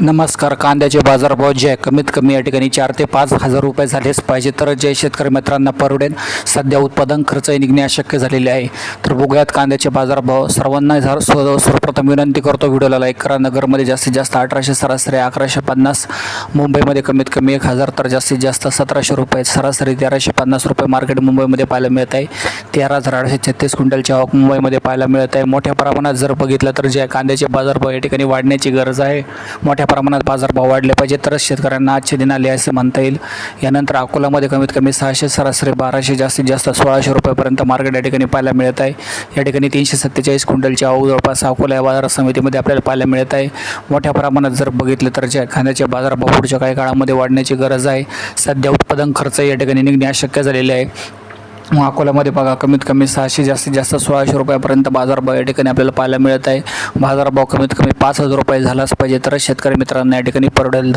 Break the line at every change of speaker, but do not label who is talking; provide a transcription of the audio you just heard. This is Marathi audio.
नमस्कार कांद्याचे बाजारभाव जे आहे कमीत कमी या ठिकाणी चार ते पाच हजार रुपये झालेच पाहिजे. तर जे शेतकरी मित्रांना परवडेल सध्या उत्पादन खर्च निघणे अशक्य झालेले आहे. तर बघूयात कांद्याचे बाजारभाव. सर्वांना जर सर्वप्रथम विनंती करतो व्हिडिओला लाईक करा. नगरमध्ये जास्तीत जास्त अठराशे सरासरी अकराशे पन्नास. मुंबईमध्ये कमीत कमी एक हजार तर जास्तीत जास्त सतराशे रुपये सरासरी तेराशे पन्नास रुपये मार्केट मुंबईमध्ये पाहायला मिळत आहे. तेरा हजार आठशे छत्तीस क्विंटलची आवक मुंबईमध्ये पाहायला मिळत आहे. मोठ्या प्रमाणात जर बघितलं तर जे कांद्याचे बाजारभाव या ठिकाणी वाढण्याची गरज आहे. मोठ्या मोठ्या प्रमाणात बाजारभाव वाढले पाहिजे तरच शेतकऱ्यांना आजचे दिन आले असे म्हणता येईल. यानंतर अकोलामध्ये कमीत कमी सहाशे सरासरी बाराशे जास्तीत जास्त सोळाशे रुपयापर्यंत मार्केट या ठिकाणी पाहायला मिळत आहे. या ठिकाणी तीनशे सत्तेचाळीस क्विंटलची आवक जवळपास अकोला या बाजार समितीमध्ये आपल्याला पाहायला मिळत आहे. मोठ्या प्रमाणात जर बघितलं तर ज्या खाण्याचे बाजारभाव पुढच्या काही काळामध्ये वाढण्याची गरज आहे. सध्या उत्पादन खर्च या ठिकाणी निघणे अशक्य झालेले आहे. अकोल्यामध्ये बघा कमीत कमी सहाशे जास्तीत जास्त सोळाशे रुपयापर्यंत बाजारभाव या ठिकाणी आपल्याला पाहायला मिळत आहे. बाजारभाव कमीत कमी पाच हजार रुपये झालाच पाहिजे. तरच शेतकरी मित्रांना या ठिकाणी परवडेल.